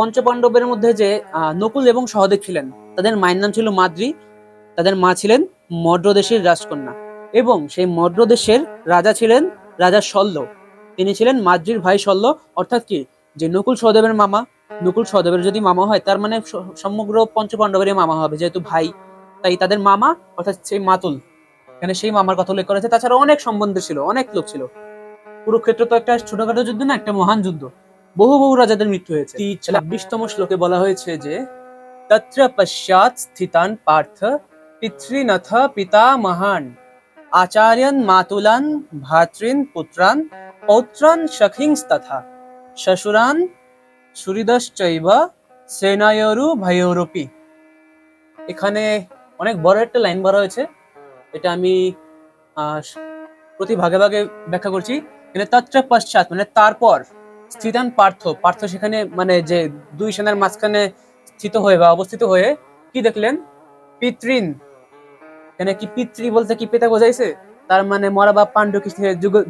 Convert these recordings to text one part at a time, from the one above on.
পঞ্চপাণ্ডবের মধ্যে যে নকুল এবং সহদেব ছিলেন, তাদের মায়ের নাম ছিল মাদ্রি, তাদের মা ছিলেন মদ্র দেশের রাজকন্যা এবং সেই মদ্র দেশের রাজা ছিলেন রাজা শল্য। তিনি ছিলেন মাদ্রির ভাই শল্য, অর্থাৎ কি? যে নকুল সহদেবের মামা, নকুল সহদেবের যদি মামা হয়, তার মানে সমগ্র পঞ্চপাণ্ডবেরই মামা হবে, যেহেতু ভাই, তাই তাদের মামা, অর্থাৎ সেই মাতুল। এখানে সেই মামার কথা উল্লেখ করেছে তাছাড়া অনেক সম্বন্ধ ছিল, অনেক লোক ছিল। কুরুক্ষেত্র তো একটা ছোটখাটো যুদ্ধ না, একটা মহান যুদ্ধ। বহু বহু রাজাদের মৃত্যু হয়েছে। ছাব্বিশতম শ্লোকে বলা হয়েছে যে তত্র পশ্চাৎ স্থিতান পার্থ পিতৃনথ পিতা মহান আচার্যন মাতুলান ভাতৃন পুত্রান পৌত্রান সখিং সখিংস্তথা শ্বশুরান সুরিদশ্চৈব সেনায়রু ভয়োরূপী। এখানে অনেক বড় একটা লাইন বলা হয়েছে। এটা আমি আহ, প্রতি ভাগে ভাগে ব্যাখ্যা করছি। এখানে তত্র পশ্চাৎ মানে তারপর। স্থিতান পার্থ। পার্থ সেখানে মানে যে দুই সেনার মাঝখানে স্থিত হয়ে বা অবস্থিত হয়ে কি দেখলেন? পিতৃন এখানে কি পিতৃ বলতে কি পিতা বোঝাইছে? তার মানে মরা বা পাণ্ডু কি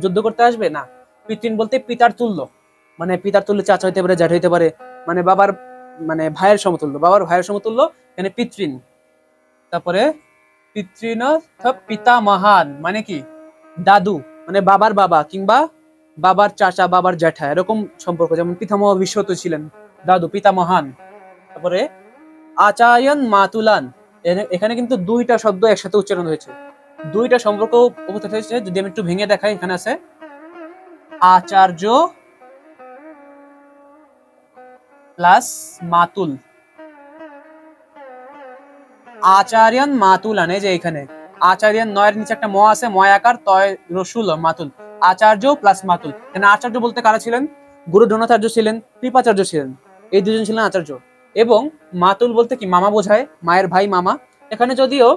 যুদ্ধ করতে আসবে? না। পিতৃন বলতে পিতার তুল্য। মানে পিতার তুল্য চাচা হইতে পারে, জ্যাঠ হইতে পারে মানে বাবার মানে ভাইয়ের সমতুল্য। বাবার ভাইয়ের সমতুল্য, এখানে পিতৃন তারপরে পিতৃন পিতা মহান মানে কি? দাদু মানে বাবার বাবা কিংবা বাবার চাচা, বাবার জ্যাঠা, এরকম সম্পর্ক। যেমন পিতামহ বিশ্বত ছিলেন, দাদু পিতা মহান। তারপরে আচায়ন মাতুলান এখানে কিন্তু দুইটা শব্দ একসাথে উচ্চারণ হয়েছে। দুইটা সম্পর্ক উপস্থিত হয়েছে, যদি আমি একটু ভেঙে দেখাই, এখানে আছে, আচার্য প্লাস মাতুল। আচার্যন মাতুলান, এই যে এখানে। আচার্যন নয়ের নিচে একটা ম আছে ময়াকার তয় রসুল মাতুল। আচার্য প্লাস মাতুল। আচার্য বলতে কারা ছিলেন? গুরু দ্রোণাচার্য ছিলেন, কৃপাচার্য ছিলেন। এই দুজন ছিলেন আচার্য। এবং মাতুল বলতে কি মামা বোঝায়, মায়ের ভাই মামা। এখানে যদিও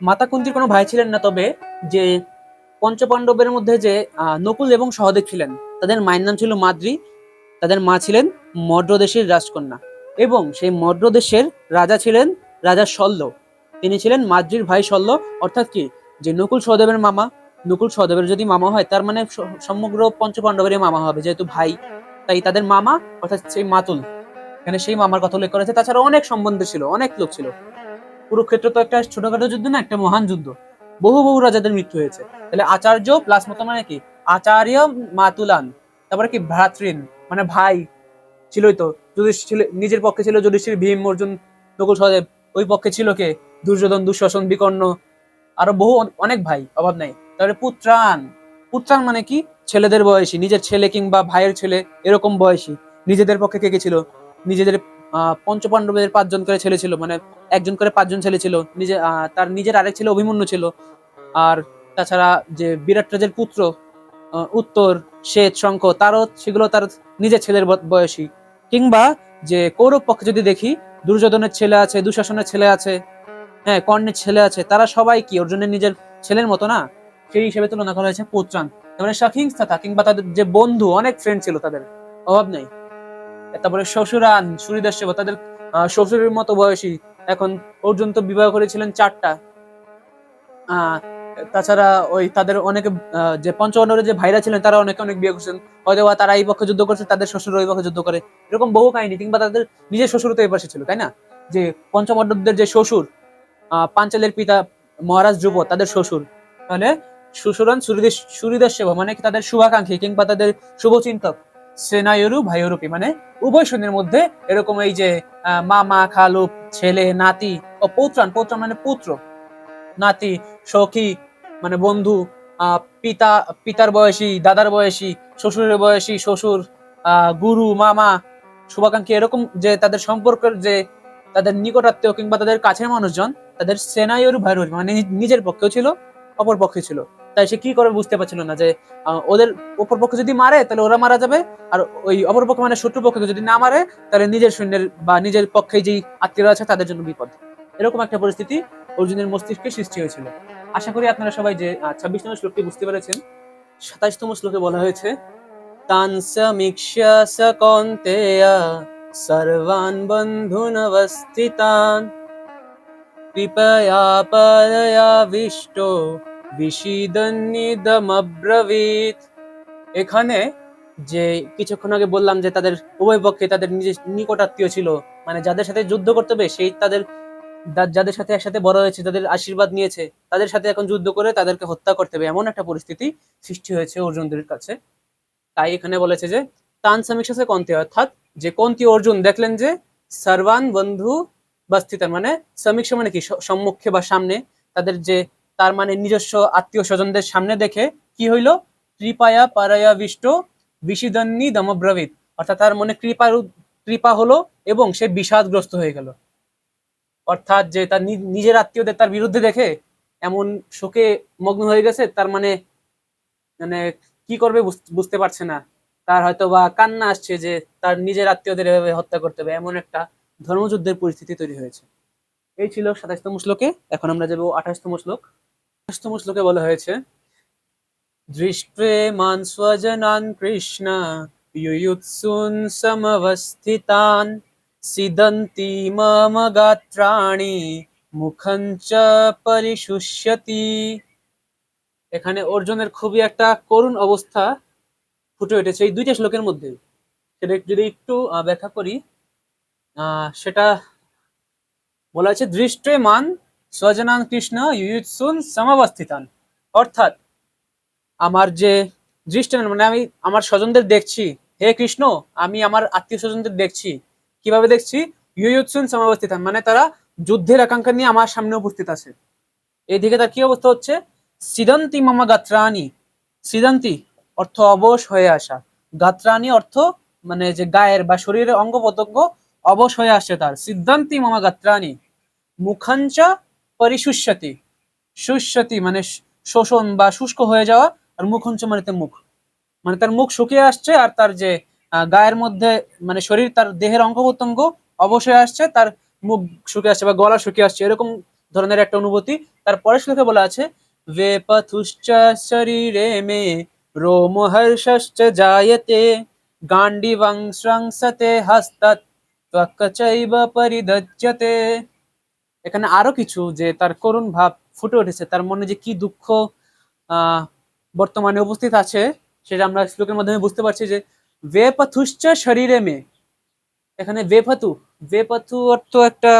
মাতা কুন্তির কোনো ভাই ছিলেন না, তবে যে পঞ্চপাণ্ডবের মধ্যে যে নকুল এবং সহদেব ছিলেন, তাদের মায়ের নাম ছিল মাদ্রি, তাদের মা ছিলেন মদ্র দেশের রাজকন্যা। এবং সেই মদ্র দেশের রাজা ছিলেন রাজা শল্য। তিনি ছিলেন মাদ্রির ভাই শল্য, অর্থাৎ কি যে নকুল সহদেবের মামা, নকুল সহদেবের যদি মামা হয়, তার মানে সমগ্র পঞ্চপাণ্ডবেরই মামা হবে, যেহেতু ভাই। তাই তাদের মামা, অর্থাৎ সেই মাতুল, এখানে সেই মামার কথা উল্লেখ করেছে তাছাড়া অনেক সম্বন্ধ ছিল, অনেক লোক ছিল। কুরুক্ষেত্র তো একটা ছোটখাটো যুদ্ধ না, একটা মহান যুদ্ধ। বহু বহু রাজাদের মৃত্যু হয়েছে। তাহলে আচার্য প্লাস মতো মানে কি? আচার্য মাতুলান, তারপরে কি? ভ্রাতৃন মানে ভাই ছিলই তো। যুধিষ্ঠির নিজের পক্ষে ছিল যুধিষ্ঠির ভীম, অর্জুন, নকুল সহদেব। ওই পক্ষে ছিল কে? দুর্যোধন, দুঃশাসন, বিকর্ণ আরও বহু অনেক ভাই, অভাব নাই। তারপরে পুত্রান পুত্রান মানে কি? ছেলেদের বয়সী, নিজের ছেলে কিংবা ভাইয়ের ছেলে এরকম বয়সী। নিজেদের পক্ষে কে কে ছিল? নিজেদের পঞ্চপাণ্ডবের পাঁচজন করে ছেলে ছিল মানে একজন করে পাঁচজন ছেলে ছিল। নিজে তার নিজের আরেক ছেলে অভিমন্যু ছিল। আর তাছাড়া যে বিরাট রাজের পুত্র উত্তর, শ্বেত, শঙ্খ, তারও সেগুলো তার নিজের ছেলের বয়সী। কিংবা যে কৌরব পক্ষে যদি দেখি, দুর্যোধনের ছেলে আছে, দুঃশাসনের ছেলে আছে হ্যাঁ কর্ণের ছেলে আছে। তারা সবাই কি? অর্জুনের নিজের ছেলের মতো না? সেই হিসেবে তুলনা করা হয়েছে পুত্রান তারপরে সখিংস্তা কিংবা তাদের যে বন্ধু, অনেক ফ্রেন্ড ছিল তাদের। অভাব নেই। তারপরে শ্বশুরান সুরিদাস সেবা তাদের শ্বশুরের মতো বয়সী। এখন অর্জুন তো বিবাহ করেছিলেন চারটা। তাছাড়া ওই তাদের অনেকে যে পঞ্চপাণ্ডবের যে ভাইরা ছিলেন, তারা অনেকে অনেক বিয়ে করছেন। হয়তো বা তারা এই পক্ষে যুদ্ধ করছে, তাদের শ্বশুর ওই পক্ষে যুদ্ধ করে। এরকম বহু কাহিনী কিংবা তাদের নিজের শ্বশুর তো এই পাশে ছিল, তাই না? যে পঞ্চপাণ্ডবদের যে শ্বশুর পাঞ্চালের পিতা মহারাজ ধ্রুব, তাদের শ্বশুর। তাহলে শ্বশুরান সুরিদেশ সুরিদাস সেবা মানে তাদের শুভাকাঙ্ক্ষী কিংবা তাদের শুভচিন্তক সেনায়রু ভাইয়রূপী মানে উভয় সৈন্যের মধ্যে এরকম এই যে মামা খালু, ছেলে, নাতি ও পৌত্রান পৌত্রান মানে পুত্র, নাতি, সখী মানে বন্ধু পিতা, পিতার বয়সী, দাদার বয়সী, শ্বশুরের বয়সী, শ্বশুর গুরু, মামা, শুভাকাঙ্ক্ষী, এরকম যে তাদের সম্পর্কের যে তাদের নিকটাত্মীয় কিংবা তাদের কাছের মানুষজন তাদের সেনায়রু ভাইরুর মানে নিজের পক্ষেও ছিল, অপর পক্ষে ছিল। তাই সে কি করে বুঝতে পারছিল না যে ওদের অপর পক্ষে যদি মারে, তাহলে ওরা মারা যাবে। আর ওই অপর পক্ষে মানে শত্রু পক্ষে যদি না মারে, তাহলে নিজের সৈন্যের বা নিজের পক্ষে যেই আত্মীয়রা আছে, তাদের জন্য বিপদ। এরকম একটা পরিস্থিতি অর্জুনের মস্তিষ্কে সৃষ্টি হয়েছিল। আশা করি আপনারা সবাই যে ছাব্বিশ নম্বর শ্লোকটি বুঝতে পেরেছেন সাতাইশতম শ্লোকে বলা হয়েছে তানসমীক্ষ্য স কৌন্তেয়, সর্বান কৃপয়া পরয়াবিষ্ট বিষিদন্নিদমব্রবীত এখানে যে কিছুক্ষণ আগে বললাম যে তাদের উভয় পক্ষে তাদের নিজের নিকটাত্মীয় ছিল মানে যাদের সাথে যুদ্ধ করতে হবে, সেই তাদের যাদের সাথে একসাথে বড় হয়েছে, তাদের আশীর্বাদ নিয়েছে, তাদের সাথে এখন যুদ্ধ করে তাদেরকে হত্যা করতে হবে, এমন একটা পরিস্থিতি সৃষ্টি হয়েছে অর্জুনদের কাছে। তাই এখানে বলেছে যে তান সমীক্ষা কন্তি, অর্থাৎ যে কন্তি অর্জুন, দেখলেন যে, সর্বান বন্ধু বাস্থিতার মানে সমীক্ষা মানে কি সম্মুখে বা সামনে তাদের যে, তার মানে নিজস্ব আত্মীয় স্বজনদের সামনে দেখে কি হইল? কৃপায়া পারায়া বিষ্ট বিষিদন্নি দমব্রবিত। অর্থাৎ তার মনে কৃপার, কৃপা হলো এবং সে বিষাদগ্রস্ত হয়ে গেল। অর্থাৎ যে তার নিজের আত্মীয়দের তার বিরুদ্ধে দেখে এমন শোকে মগ্ন হয়ে গেছে, তার মানে মানে কি করবে বুঝ- বুঝতে পারছে না। তার হয়তো বা কান্না আসছে যে তার নিজের আত্মীয়দের এভাবে হত্যা করতে হবে, এমন একটা ধর্মযুদ্ধের পরিস্থিতি তৈরি হয়েছে। এই ছিল সাতাশতম শ্লোকে। এখন আমরা যাব আঠাশতম শ্লোক। আঠাশতম শ্লোকে বলা হয়েছে দৃষ্টে মান কৃষ্ণ ইয়ুৎসুন সমবস্থিতান, সিদন্তি মম গাত্রাণি মুখং চ পরিশুষ্যতি। এখানে অর্জুনের খুবই একটা করুণ অবস্থা ফুটে উঠেছে এই দুইটা শ্লোকের মধ্যে। সেটা যদি একটু ব্যাখ্যা করি সেটা বলা হয়েছে, দৃষ্টে মান স্বজনান কৃষ্ণ ইউৎসুন সমাবস্থিতান। অর্থাৎ আমার যে দৃষ্টি মানে আমি আমার স্বজনদের দেখছি, হে কৃষ্ণ, আমি আমার আত্মীয় স্বজনদের দেখছি। কীভাবে দেখছি? ইউৎসুন সমাবস্থিতান মানে তারা যুদ্ধের আকাঙ্ক্ষা নিয়ে আমার সামনে উপস্থিত আছে। এইদিকে তার কি অবস্থা হচ্ছে? সিদন্তি মামা গাত্রানি সিদন্তি অর্থ অবশ হয়ে আসা। গাত্রানি অর্থ মানে যে গায়ের বা শরীরের অঙ্গ অবশ হয়ে আসছে তার। সিদ্ধান্তি মামা গাত্রানি মুখাঞ্চ পরিশুষ্যতি। শুষ্যতি মানে শোষণ বা শুষ্ক হয়ে যাওয়া আর মুখঞ্চ মানে তার মুখ। মানে তার মুখ শুকিয়ে আসছে আর তার যে গায়ের মধ্যে মানে শরীর তার দেহের অঙ্গ প্রত্যঙ্গ অবশ্যই আসছে, তার মুখ শুকিয়ে আসছে বা গলা শুকিয়ে আসছে, এরকম ধরনের একটা অনুভূতি। তার পরের শ্লোকে বলা আছে বে পথুশ্চ শরীরে মে রোমহর্ষশ্চ জায়তে গান্ডিবং সংসতে হস্তত এখানে আরও কিছু যে তার করুণ ভাব ফুটে উঠেছে, তার মনে যে কি দুঃখ বর্তমানে উপস্থিত আছে, সেটা আমরা শ্লোকের মাধ্যমে বুঝতে পারছি যে বেপাথুশ্চ শরীরে মে। এখানে বেপাথু বেপাথু অর্থ একটা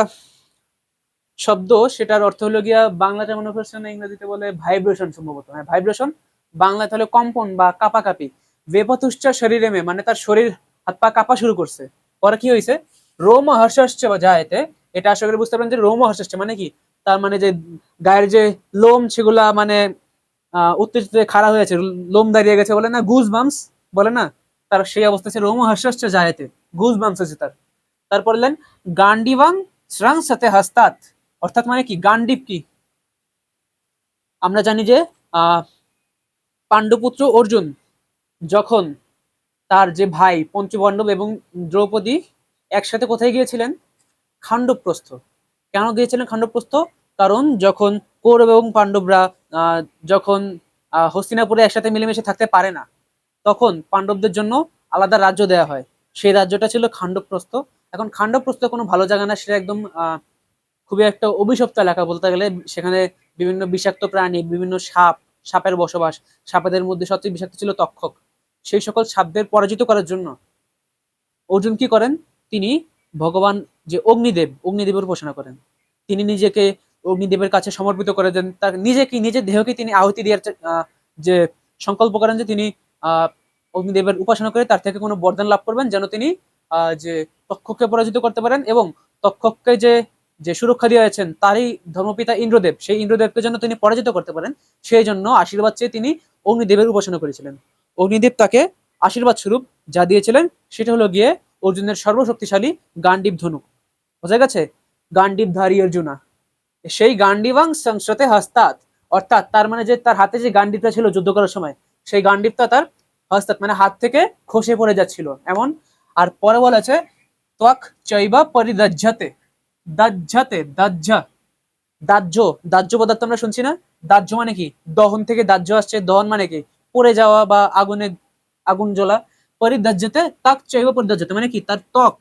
শব্দ, সেটার অর্থ হলো গিয়া বাংলাতে মনে করছেন ইংরেজিতে বলে ভাইব্রেশন সম্ভবত। হ্যাঁ ভাইব্রেশন বাংলায় তাহলে কম্পন বা কাপাকাপি। বেপাথুশ্চ শরীরে মে মানে তার শরীর হাত পা কাঁপা শুরু করছে। পরে কি হয়েছে? রোম হর্ষশ্চ বা যায়তে এটা আশা করি বুঝতে পারেন যে রোম হর্ষশ্চ মানে কি? তার মানে যে গায়ের যে লোম, সেগুলা মানে উত্তেজিত খাড়া হয়েছে, লোম দাঁড়িয়ে গেছে বলে না গুজ বামস বলে না? তার সেই অবস্থা আছে রোম হর্ষশ্চ গুজ বামস আছে তার। তারপর বললেন গান্ডিবাং শ্রাং সাথে হাস্তাত অর্থাৎ মানে কি? গান্ডিব কি? আমরা জানি যে পাণ্ডুপুত্র অর্জুন যখন তার যে ভাই পঞ্চপাণ্ডব এবং দ্রৌপদী একসাথে কোথায় গিয়েছিলেন? খাণ্ডবপ্রস্থ। কেন গিয়েছিলেন খাণ্ডবপ্রস্থ? কারণ যখন কৌরব এবং পাণ্ডবরা যখন হস্তিনাপুরে একসাথে মিলেমিশে থাকতে পারে না, তখন পাণ্ডবদের জন্য আলাদা রাজ্য দেওয়া হয়। সেই রাজ্যটা ছিল খাণ্ডবপ্রস্থ। এখন খাণ্ডবপ্রস্থ কোনো ভালো জায়গা না, সেটা একদম খুবই একটা অভিশপ্ত এলাকা বলতে গেলে। সেখানে বিভিন্ন বিষাক্ত প্রাণী, বিভিন্ন সাপ, সাপের বসবাস, সাপেদের মধ্যে সবচেয়ে বিষাক্ত ছিল তক্ষক। সেই সকল সাপদের পরাজিত করার জন্য অর্জুন কি করেন? তিনি ভগবান যে অগ্নিদেব, অগ্নিদেবের উপাসনা করেন। তিনি নিজেকে অগ্নিদেবের কাছে সমর্পিত করে দেন। তার নিজেকে, নিজের দেহকে তিনি আহুতি দেওয়ার যে সংকল্প করেন যে তিনি অগ্নিদেবের উপাসনা করে তার থেকে কোনো বরদান লাভ করবেন, যেন তিনি যে তক্ষককে পরাজিত করতে পারেন এবং তক্ষককে যে যে সুরক্ষা দিয়েছেন তারই ধর্মপিতা ইন্দ্রদেব, সেই ইন্দ্রদেবকে যেন তিনি পরাজিত করতে পারেন, সেই জন্য আশীর্বাদ চেয়ে তিনি অগ্নিদেবের উপাসনা করেছিলেন। অগ্নিদেব তাকে আশীর্বাদ স্বরূপ যা দিয়েছিলেন, সেটা হলো গিয়ে অর্জুনের সর্বশক্তিশালী গান্ডীব ধনুক বোঝা গেছে? গান্ডীবধারী অর্জুনা। সেই গান্ডীবাং সংস্রতে হস্তাত অর্থাৎ তার মানে যে তার হাতে যে গান্ডীবটা ছিল যুদ্ধ করার সময়, সেই গান্ডীবটা তার হস্তাত মানে হাত থেকে খসে পড়ে যাচ্ছিল। এমন? আর পরে বলা আছে, ত্বক চৈবা পরিদজ্জাতে। দাজ্জাতে, দাজ্জা। দাহ্য দাহ্য পদার্থ আমরা শুনছি না? দাহ্য মানে কি? দহন থেকে দাহ্য আসছে। দহন মানে কি? পড়ে যাওয়া বা আগুনে আগুন জ্বলা। পরিদাজ্যতে তাক চৈব পরিদাজ্যতে মানে কি? তার ত্বক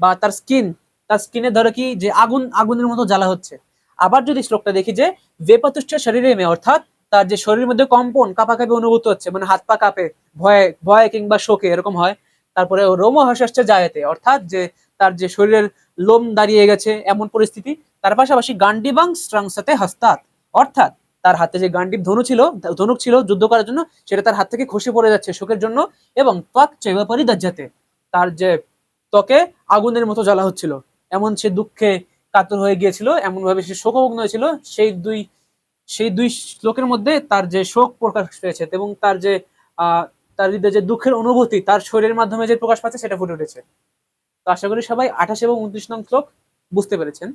বা তার স্কিন তার স্কিনে ধরো কি যে আগুন, আগুনের মতো জ্বালা হচ্ছে। আবার যদি শ্লোকটা দেখি যে বেপাতুষ্ঠ শরীরে মে অর্থাৎ তার যে শরীরের মধ্যে কম্পন, কাঁপাকাঁপি অনুভূত হচ্ছে মানে হাত পা কাঁপে, ভয়ে ভয়ে কিংবা শোকে, এরকম হয়। তারপরে রোম হর্ষাচ্ছে জায়তে, অর্থাৎ যে তার যে শরীরের লোম দাঁড়িয়ে গেছে এমন পরিস্থিতি, তার পাশাপাশি গান্ডিবাং স্ট্রাংসাতে হাস্তাত অর্থাৎ তার হাতে যে গান্ডিব ধনু ছিল, ধনুক ছিল যুদ্ধ করার জন্য, সেটা তার হাত থেকে খসে পড়ে যাচ্ছে শোকের জন্য এবং ত্বক চেবাপারি দাজ্জাতে। তার যে ত্বকে আগুনের মতো জ্বালা হচ্ছিল। এমন সে দুঃখে কাতর হয়ে গিয়েছিল এমন ভাবে সে শোকমগ্ন হয়েছিল। সেই দুই সেই দুই শ্লোকের মধ্যে তার যে শোক প্রকাশ পেয়েছে এবং তার যে তার হৃদয়ে যে দুঃখের অনুভূতি, তার শরীরের মাধ্যমে যে প্রকাশ পাচ্ছে, সেটা ফুটে উঠেছে। তো আশা করি সবাই আঠাশ এবং উনত্রিশ নং শ্লোক বুঝতে পেরেছেন।